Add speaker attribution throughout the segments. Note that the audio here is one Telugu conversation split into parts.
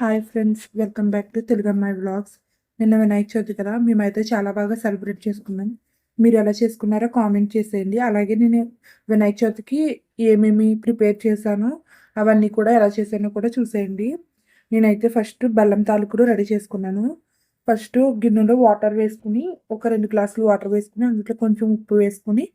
Speaker 1: Hi friends welcome back to Telugu అమ్మాయి వ్లాగ్స్ నిన్న వినాయక చవితి కదా మేమైతే చాలా బాగా సెలబ్రేట్ చేసుకున్నాం. మీరు ఎలా చేసుకున్నారో కామెంట్ చేసేయండి. అలాగే నేను వినాయక చవితికి ఏమేమి ప్రిపేర్ చేశానో అవన్నీ కూడా ఎలా చేశానో కూడా చూసేయండి. నేనైతే ఫస్ట్ బెల్లం తాలూకుడు రెడీ చేసుకున్నాను. ఫస్ట్ గిన్నెలో వాటర్ వేసుకుని ఒక రెండు గ్లాసులు వాటర్ వేసుకుని అందులో కొంచెం ఉప్పు వేసుకుని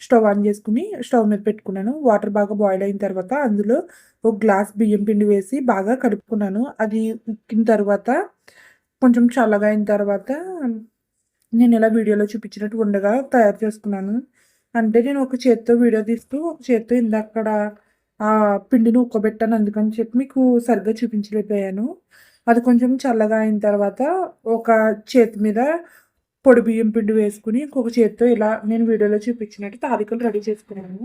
Speaker 1: స్టవ్ ఆన్ చేసుకుని స్టవ్ మీద పెట్టుకున్నాను. వాటర్ బాగా బాయిల్ అయిన తర్వాత అందులో ఒక గ్లాస్ బియ్యం పిండి వేసి బాగా కలుపుకున్నాను. అది ఉక్కిన తర్వాత కొంచెం చల్లగా అయిన తర్వాత నేను ఇలా వీడియోలో చూపించినట్టు ఉండగా తయారు చేసుకున్నాను. అంటే నేను ఒక చేత్తో వీడియో తీస్తూ ఒక చేత్తో ఇందక్కడ ఆ పిండిని ఉక్కబెట్టాను. అందుకని చెప్పి మీకు సరిగ్గా చూపించలేకపోయాను. అది కొంచెం చల్లగా అయిన తర్వాత ఒక చేతి మీద పొడి బియ్యం పిండి వేసుకుని ఇంకొక చేతితో ఇలా నేను వీడియోలో చూపించినట్టు తాలికలు రెడీ చేసుకున్నాను.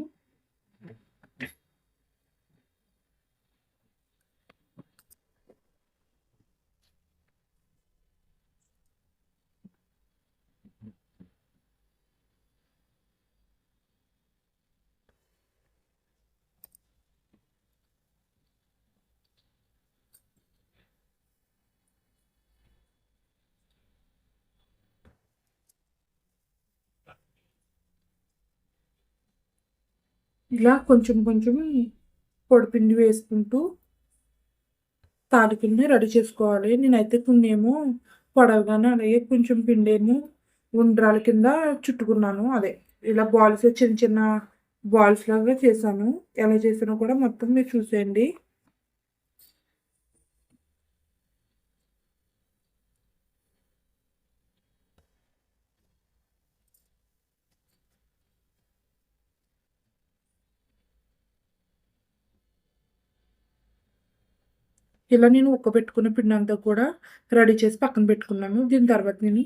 Speaker 1: ఇలా కొంచెం కొంచెం పొడిపిండి వేసుకుంటూ తాలిపిండిని రెడీ చేసుకోవాలి. నేనైతే కొన్ని ఏమో పొడవుగానే అలాగే కొంచెం పిండి ఏమో ఉండ్రాల కింద చుట్టుకున్నాను అదే. ఇలా బాల్స్ చిన్న చిన్న బాల్స్ లాగా చేశాను. ఎలా చేసానో కూడా మొత్తం మీరు చూసేయండి. ఇలా నేను ఉక్కబెట్టుకున్న పిండి అంతా కూడా రెడీ చేసి పక్కన పెట్టుకున్నాను. దీని తర్వాత నేను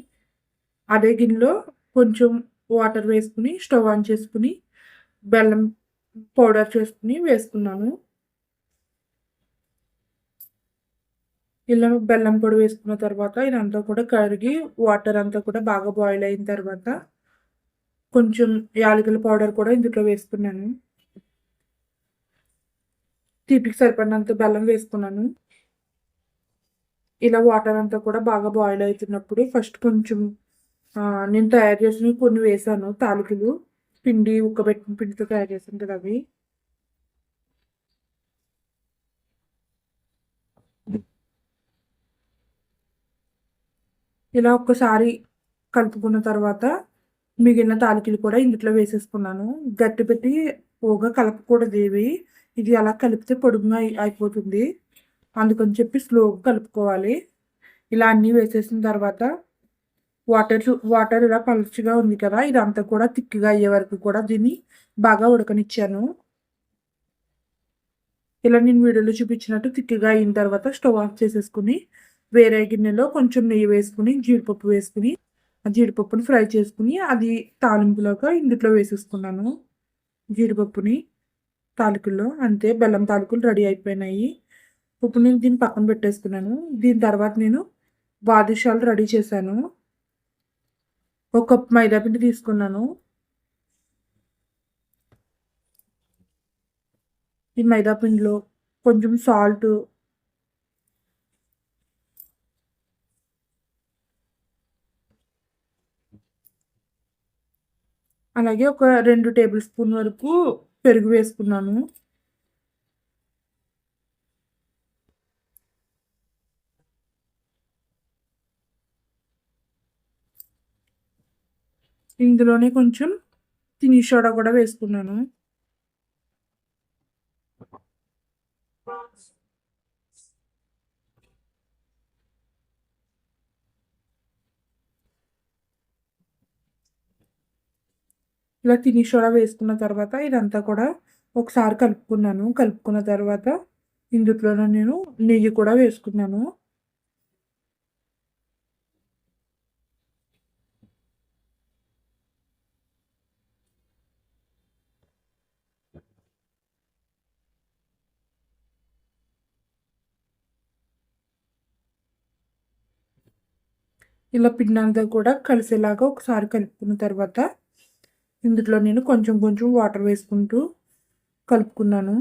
Speaker 1: అదే గిన్నెలో కొంచెం వాటర్ వేసుకుని స్టవ్ ఆన్ చేసుకుని బెల్లం పౌడర్ చేసుకుని వేసుకున్నాను. ఇలా బెల్లం పొడి వేసుకున్న తర్వాత ఇదంతా కూడా కరిగి వాటర్ అంతా కూడా బాగా బాయిల్ అయిన తర్వాత కొంచెం యాలకుల పౌడర్ కూడా ఇందులో వేసుకున్నాను. తీపికి సరిపడినంత బెల్లం వేసుకున్నాను. ఇలా వాటర్ అంతా కూడా బాగా బాయిల్ అవుతున్నప్పుడు ఫస్ట్ కొంచెం నేను తయారు చేసిన కొన్ని వేసాను తాలికలు. పిండి ఉక్కబెట్టిన పిండితో తయారు చేసాను కదా అవి. ఇలా ఒక్కసారి కలుపుకున్న తర్వాత మిగిలిన తాలికలు కూడా ఇందులో వేసేసుకున్నాను. గట్టి పెట్టి పోగా కలపకూడదు ఇవి. ఇది అలా కలిపితే పొడుగుగా అయిపోతుంది. అందుకని చెప్పి స్లోగా కలుపుకోవాలి. ఇలా అన్నీ వేసేసిన తర్వాత వాటర్ వాటర్ ఇలా పలుచగా ఉంది కదా ఇదంతా కూడా తిక్కిగా అయ్యే వరకు కూడా దీన్ని బాగా ఉడకనిచ్చాను. ఇలా నేను వీడియోలో చూపించినట్టు తిక్కిగా అయిన తర్వాత స్టవ్ ఆఫ్ చేసేసుకుని వేరే గిన్నెలో కొంచెం నెయ్యి వేసుకుని జీడిపప్పు వేసుకుని ఆ జీడిపప్పుని ఫ్రై చేసుకుని అది తాలింపులోగా ఇందులో వేసేసుకున్నాను. జీడిపప్పుని తాలికల్లో అంతే బెల్లం తాలికలు రెడీ అయిపోయినాయి. ఇప్పుడు నేను దీన్ని పక్కన పెట్టేసుకున్నాను. దీని తర్వాత నేను బాదుషాలు రెడీ చేశాను. ఒక కప్ మైదాపిండి తీసుకున్నాను. ఈ మైదాపిండిలో కొంచెం సాల్ట్ అలాగే ఒక రెండు టేబుల్ స్పూన్ వరకు పెరుగు వేసుకున్నాను. ఇందులోనే కొంచెం తిని సోడా కూడా వేసుకున్నాను. ఇలా తిని సోడా వేసుకున్న తర్వాత ఇదంతా కూడా ఒకసారి కలుపుకున్నాను. కలుపుకున్న తర్వాత ఇందులోనే నేను నెయ్యి కూడా వేసుకున్నాను. ఇలా పిండంతా కూడా కలిసేలాగా ఒకసారి కలుపుకున్న తర్వాత ఇందులో నేను కొంచెం కొంచెం వాటర్ వేసుకుంటూ కలుపుకున్నాను.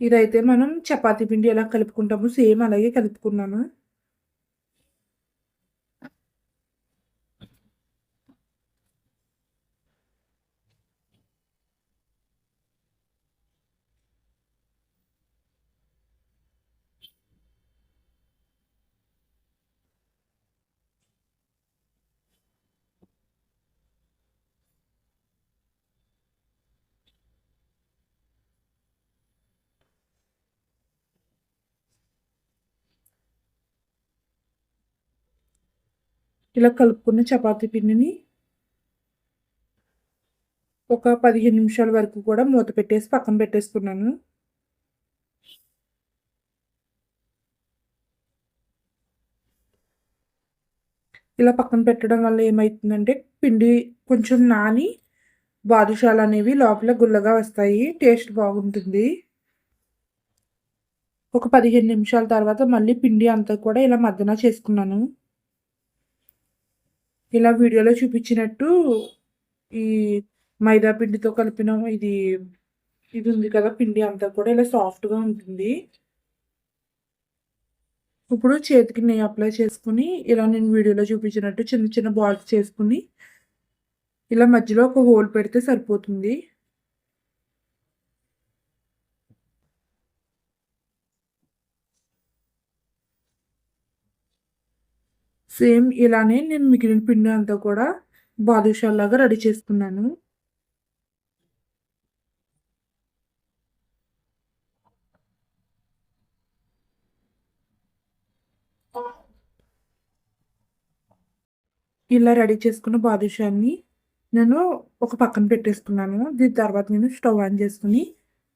Speaker 1: ఇదైతే మనం చపాతీ పిండి ఎలా కలుపుకుంటామో సేమ్ అలాగే కలుపుకున్నాను. ఇలా కలుపుకున్న చపాతీ పిండిని ఒక పదిహేను నిమిషాల వరకు కూడా మూత పెట్టేసి పక్కన పెట్టేసుకున్నాను. ఇలా పక్కన పెట్టడం వల్ల ఏమవుతుందంటే పిండి కొంచెం నాని బాదుషాలు అనేవి లోపల గుల్లగా వస్తాయి టేస్ట్ బాగుంటుంది. ఒక పదిహేను నిమిషాల తర్వాత మళ్ళీ పిండి అంతా కూడా ఇలా మద్దన చేసుకున్నాను. ఇలా వీడియోలో చూపించినట్టు ఈ మైదా పిండితో కలిపిన ఇది ఇది ఉంది కదా పిండి అంతా కూడా ఇలా సాఫ్ట్గా ఉంటుంది. ఇప్పుడు చేతికి నెయ్యి అప్లై చేసుకుని ఇలా నేను వీడియోలో చూపించినట్టు చిన్న చిన్న బాల్స్ చేసుకుని ఇలా మధ్యలో ఒక హోల్ పెడితే సరిపోతుంది. సేమ్ ఇలానే నేను మిగిలిన పిండి అంతా కూడా బాదుషాలాగా రెడీ చేసుకున్నాను. ఇలా రెడీ చేసుకున్న బాదుషాన్ని నేను ఒక పక్కన పెట్టేసుకున్నాను. దీని తర్వాత నేను స్టవ్ ఆన్ చేసుకుని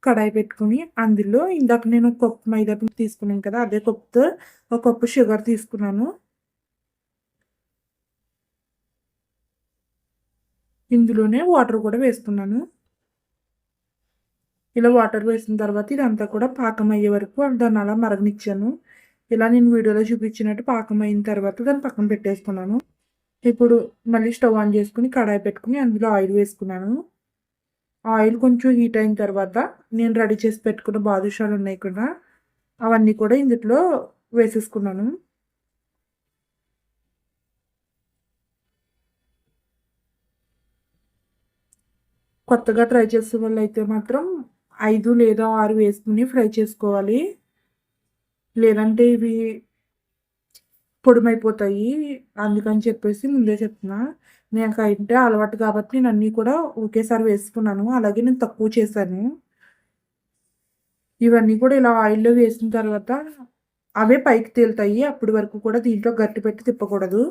Speaker 1: కడాయి పెట్టుకుని అందులో ఇందాక నేను కప్పు మైదా పిండి తీసుకున్నాను కదా అదే కప్పుతో ఒక కప్పు షుగర్ తీసుకున్నాను. ఇందులోనే వాటర్ కూడా వేస్తున్నాను. ఇలా వాటర్ వేసిన తర్వాత ఇదంతా కూడా పాకం అయ్యే వరకు దాన్ని అలా మరగనిచ్చాను. ఇలా నేను వీడియోలో చూపించినట్టు పాకం అయిన తర్వాత దాన్ని పక్కన పెట్టేసుకున్నాను. ఇప్పుడు మళ్ళీ స్టవ్ ఆన్ చేసుకుని కడాయి పెట్టుకుని అందులో ఆయిల్ వేసుకున్నాను. ఆయిల్ కొంచెం హీట్ అయిన తర్వాత నేను రెడీ చేసి పెట్టుకున్న బాదుషాలు ఉన్నాయి కూడా అవన్నీ కూడా ఇందులో వేసేసుకున్నాను. కొత్తగా ట్రై చేసే వాళ్ళు అయితే మాత్రం ఐదు లేదా ఆరు వేసుకుని ఫ్రై చేసుకోవాలి. లేదంటే ఇవి పొడిమైపోతాయి. అందుకని చెప్పేసి ముందే చెప్తున్నా నేను అయితే అలవాటు కాబట్టి నేను అన్నీ కూడా ఒకేసారి వేసుకున్నాను. అలాగే నేను తక్కువ చేశాను. ఇవన్నీ కూడా ఇలా ఆయిల్లో వేసిన తర్వాత అవే పైకి తేలుతాయి. అప్పటి వరకు కూడా దీంట్లో గట్టి పెట్టి తిప్పకూడదు.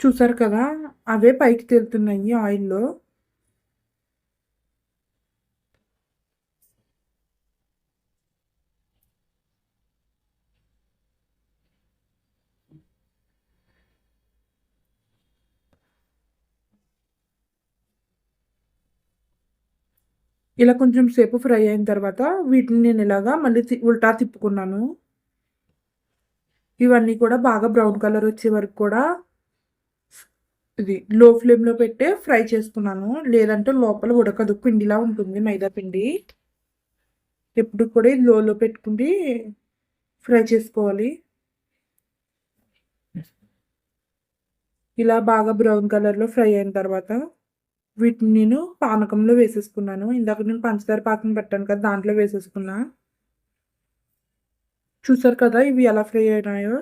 Speaker 1: చూసారు కదా? అవే పైకి తేలుతున్నాయి ఆయిల్లో. ఇలా కొంచెం సేపు ఫ్రై అయిన తర్వాత వీటిని నేను ఇలాగా మళ్ళీ ఉల్టా తిప్పుకున్నాను. ఇవన్నీ కూడా బాగా బ్రౌన్ కలర్ వచ్చే వరకు కూడా ఇది లో ఫ్లేమ్లో పెట్టే ఫ్రై చేసుకున్నాను. లేదంటే లోపల ఉడకదు. పిండిలా ఉంటుంది మైదా పిండి. ఎప్పుడు కూడా ఇది లోలో పెట్టుకుని ఫ్రై చేసుకోవాలి. ఇలా బాగా బ్రౌన్ కలర్లో ఫ్రై అయిన తర్వాత వీటిని నేను పానకంలో వేసేసుకున్నాను. ఇందాక నేను పంచదార పాకం పెట్టాను కదా దాంట్లో వేసేసుకున్నా. చూసారు కదా ఇవి ఎలా ఫ్రై అయినాయో?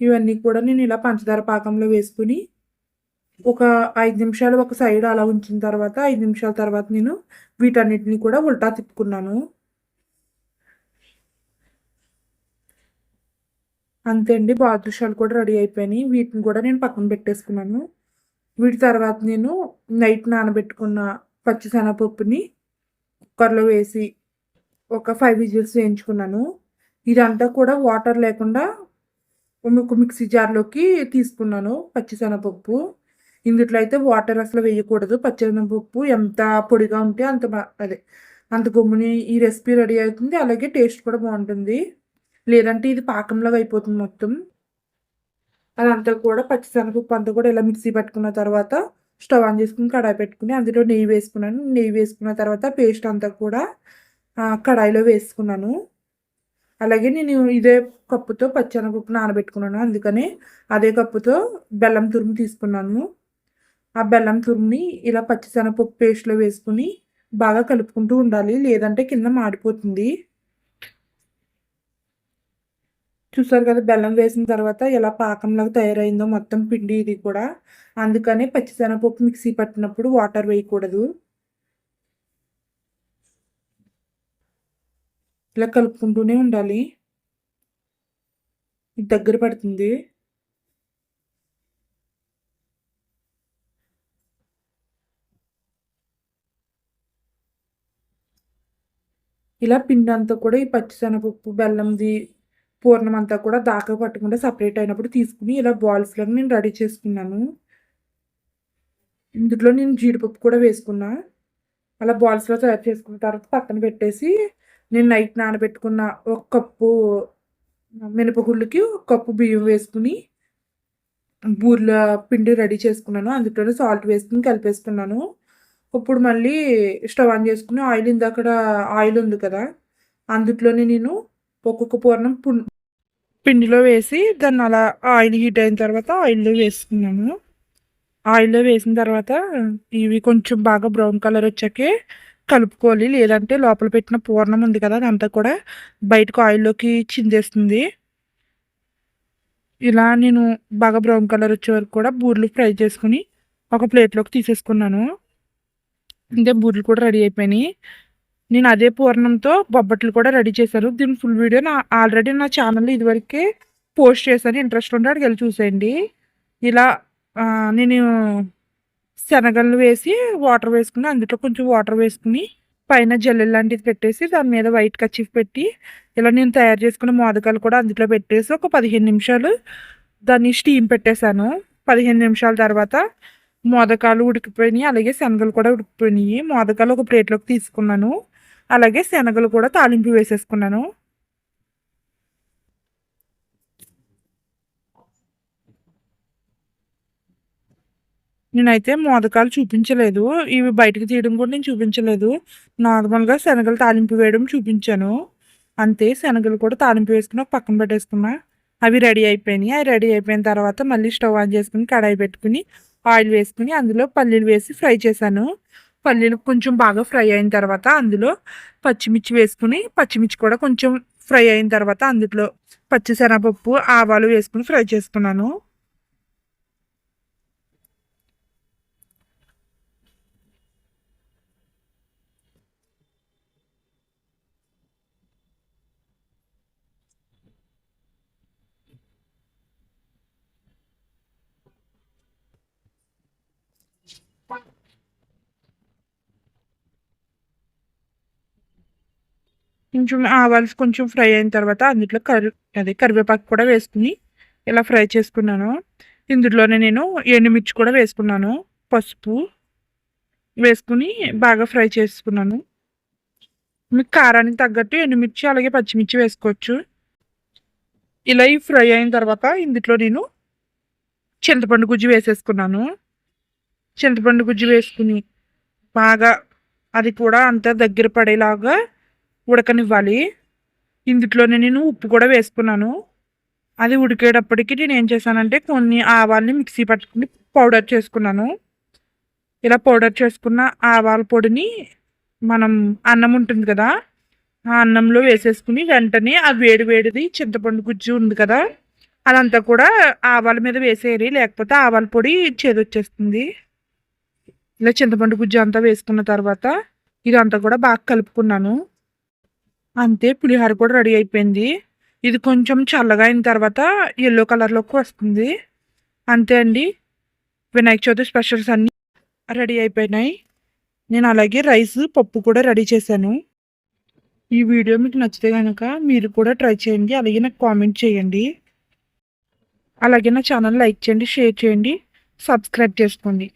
Speaker 1: ఇవన్నీ కూడా నేను ఇలా పంచదార పాకంలో వేసుకుని ఒక ఐదు నిమిషాలు ఒక సైడ్ అలా ఉంచిన తర్వాత ఐదు నిమిషాల తర్వాత నేను వీటన్నిటిని కూడా ఉల్టా తిప్పుకున్నాను. అంతే అండి బాదుషాలు కూడా రెడీ అయిపోయినాయి. వీటిని కూడా నేను పక్కన పెట్టేసుకున్నాను. వీటి తర్వాత నేను నైట్ నానబెట్టుకున్న పచ్చిశనగపప్పుని కుక్కర్లో వేసి ఒక ఫైవ్ విజిల్స్ వేయించుకున్నాను. ఇదంతా కూడా వాటర్ లేకుండా ఒక మిక్సీ జార్లోకి తీసుకున్నాను పచ్చిశనగపప్పు. ఇందుట్లో అయితే వాటర్ అసలు వేయకూడదు. పచ్చిశనగపప్పు ఎంత పొడిగా ఉంటే అంత అదే అంత గమ్ముని ఈ రెసిపీ రెడీ అవుతుంది. అలాగే టేస్ట్ కూడా బాగుంటుంది. లేదంటే ఇది పాకంలాగా అయిపోతుంది మొత్తం. అదంతా కూడా పచ్చిశనగపప్పు అంతా కూడా ఇలా మిక్సీ పెట్టుకున్న తర్వాత స్టవ్ ఆన్ చేసుకుని కడాయి పెట్టుకుని అందులో నెయ్యి వేసుకున్నాను. నెయ్యి వేసుకున్న తర్వాత పేస్ట్ అంతా కూడా కడాయిలో వేసుకున్నాను. అలాగే నేను ఇదే కప్పుతో పచ్చెనగపప్పు నానబెట్టుకున్నాను. అందుకని అదే కప్పుతో బెల్లం తురుము తీసుకున్నాను. ఆ బెల్లం తురుముని ఇలా పచ్చిశనగపప్పు పేస్ట్లో వేసుకుని బాగా కలుపుకుంటూ ఉండాలి. లేదంటే కింద మాడిపోతుంది. చూసారు కదా బెల్లం వేసిన తర్వాత ఎలా పాకంలాగా తయారైందో మొత్తం పిండి ఇది కూడా. అందుకనే పచ్చిశనగపప్పు మిక్సీ పట్టినప్పుడు వాటర్ వేయకూడదు. ఇలా కలుపుకుంటూనే ఉండాలి. దగ్గర పడుతుంది. ఇలా పిండి అంతా కూడా ఈ పచ్చిశనగపప్పు బెల్లంది పూర్ణం అంతా కూడా దాకా పట్టకుండా సపరేట్ అయినప్పుడు తీసుకుని ఇలా బాల్స్లో నేను రెడీ చేసుకున్నాను. ఇందులో నేను జీడిపప్పు కూడా వేసుకున్నా. అలా బాల్స్లో తయారు చేసుకున్న తర్వాత పక్కన పెట్టేసి నేను నైట్ నానబెట్టుకున్న ఒక కప్పు మినపగుళ్ళకి ఒక కప్పు బియ్యం వేసుకుని బూర్ల పిండి రెడీ చేసుకున్నాను. అందులోనే సాల్ట్ వేసుకుని కలిపేసుకున్నాను ఇప్పుడు మళ్ళీ స్టవ్ ఆన్ చేసుకుని ఆయిల్ ఇందాక ఆయిల్ ఉంది కదా అందులోనే నేను ఒక్కొక్క పూర్ణం పిండిలో వేసి దాన్ని అలా ఆయిల్ హీట్ అయిన తర్వాత ఆయిల్లో వేసుకున్నాను. ఆయిల్లో వేసిన తర్వాత ఇవి కొంచెం బాగా బ్రౌన్ కలర్ వచ్చాకే కలుపుకోవాలి. లేదంటే లోపల పెట్టిన పూర్ణం ఉంది కదా అదంతా కూడా బయటకు ఆయిల్లోకి చిందేస్తుంది. ఇలా నేను బాగా బ్రౌన్ కలర్ వచ్చే వరకు కూడా బూరెలు ఫ్రై చేసుకుని ఒక ప్లేట్లోకి తీసేసుకున్నాను. ఇంకా బూరెలు కూడా రెడీ అయిపోయినాయి. నేను అదే పూర్ణంతో బొబ్బట్లు కూడా రెడీ చేశాను. దీని ఫుల్ వీడియో నా ఆల్రెడీ నా ఛానల్లో ఇదివరకే పోస్ట్ చేశాను. ఇంట్రెస్ట్ ఉంటే అక్కడికి వెళ్ళి చూసేయండి. ఇలా నేను శనగలు వేసి వాటర్ వేసుకుని అందులో కొంచెం వాటర్ వేసుకుని పైన జల్లెలు లాంటిది పెట్టేసి దాని మీద వైట్ కచ్చిఫ్ పెట్టి ఇలా నేను తయారు చేసుకున్న మోదకాలు కూడా అందులో పెట్టేసి ఒక పదిహేను నిమిషాలు దాన్ని స్టీమ్ పెట్టేశాను. పదిహేను నిమిషాల తర్వాత మోదకాలు ఉడికిపోయినాయి అలాగే శనగలు కూడా ఉడికిపోయినాయి. మోదకాలు ఒక ప్లేట్లోకి తీసుకున్నాను. అలాగే శనగలు కూడా తాలింపు వేసేసుకున్నాను. నేనైతే మోదకాలు చూపించలేదు. ఇవి బయటకు తీయడం కూడా నేను చూపించలేదు. నార్మల్గా శనగలు తాలింపు వేయడం చూపించాను. అంతే శనగలు కూడా తాలింపు వేసుకుని పక్కన పెట్టేసుకున్నా. అవి రెడీ అయిపోయినాయి. అవి రెడీ అయిపోయిన తర్వాత మళ్ళీ స్టవ్ ఆన్ చేసుకుని కడాయి పెట్టుకుని ఆయిల్ వేసుకుని అందులో పల్లీలు వేసి ఫ్రై చేశాను. పల్లీలు కొంచెం బాగా ఫ్రై అయిన తర్వాత అందులో పచ్చిమిర్చి వేసుకుని పచ్చిమిర్చి కూడా కొంచెం ఫ్రై అయిన తర్వాత అందులో పచ్చిశనగపప్పు ఆవాలు వేసుకుని ఫ్రై చేసుకున్నాను. కొంచెం ఆవాలు కొంచెం ఫ్రై అయిన తర్వాత అందులో కరి అదే కరివేపాకు కూడా వేసుకుని ఇలా ఫ్రై చేసుకున్నాను. ఇందులోనే నేను ఎండుమిర్చి కూడా వేసుకున్నాను. పసుపు వేసుకుని బాగా ఫ్రై చేసుకున్నాను. మీకు కారానికి తగ్గట్టు ఎండుమిర్చి అలాగే పచ్చిమిర్చి వేసుకోవచ్చు. ఇలా ఈ ఫ్రై అయిన తర్వాత ఇందులో నేను చింతపండు గుజ్జు వేసేసుకున్నాను. చింతపండు గుజ్జు వేసుకుని బాగా అది కూడా అంతా దగ్గర పడేలాగా ఉడకనివ్వాలి. ఇందులోనే నేను ఉప్పు కూడా వేసుకున్నాను. అది ఉడికేటప్పటికి నేను ఏం చేశానంటే కొన్ని ఆవాల్ని మిక్సీ పట్టుకుని పౌడర్ చేసుకున్నాను. ఇలా పౌడర్ చేసుకున్న ఆవాల పొడిని మనం అన్నం ఉంటుంది కదా ఆ అన్నంలో వేసేసుకుని వెంటనే ఆ వేడి వేడిది చింతపండు గుజ్జు ఉంది కదా అదంతా కూడా ఆవాల మీద వేసేయాలి లేకపోతే ఆవాల పొడి చేదొచ్చేస్తుంది. ఇలా చింతపండు గుజ్జు అంతా వేసుకున్న తర్వాత ఇదంతా కూడా బాగా కలుపుకున్నాను. అంతే పులిహోర కూడా రెడీ అయిపోయింది. ఇది కొంచెం చల్లగా అయిన తర్వాత ఎల్లో కలర్లోకి వస్తుంది. అంతే అండి. వినాయక చవితి స్పెషల్స్ అన్నీ రెడీ అయిపోయినాయి. నేను అలాగే రైస్ పప్పు కూడా రెడీ చేశాను. ఈ వీడియో మీకు నచ్చితే కనుక మీరు కూడా ట్రై చేయండి. అలాగే నాకు కామెంట్ చేయండి. అలాగే నా ఛానల్ లైక్ చేయండి షేర్ చేయండి సబ్స్క్రైబ్ చేసుకోండి.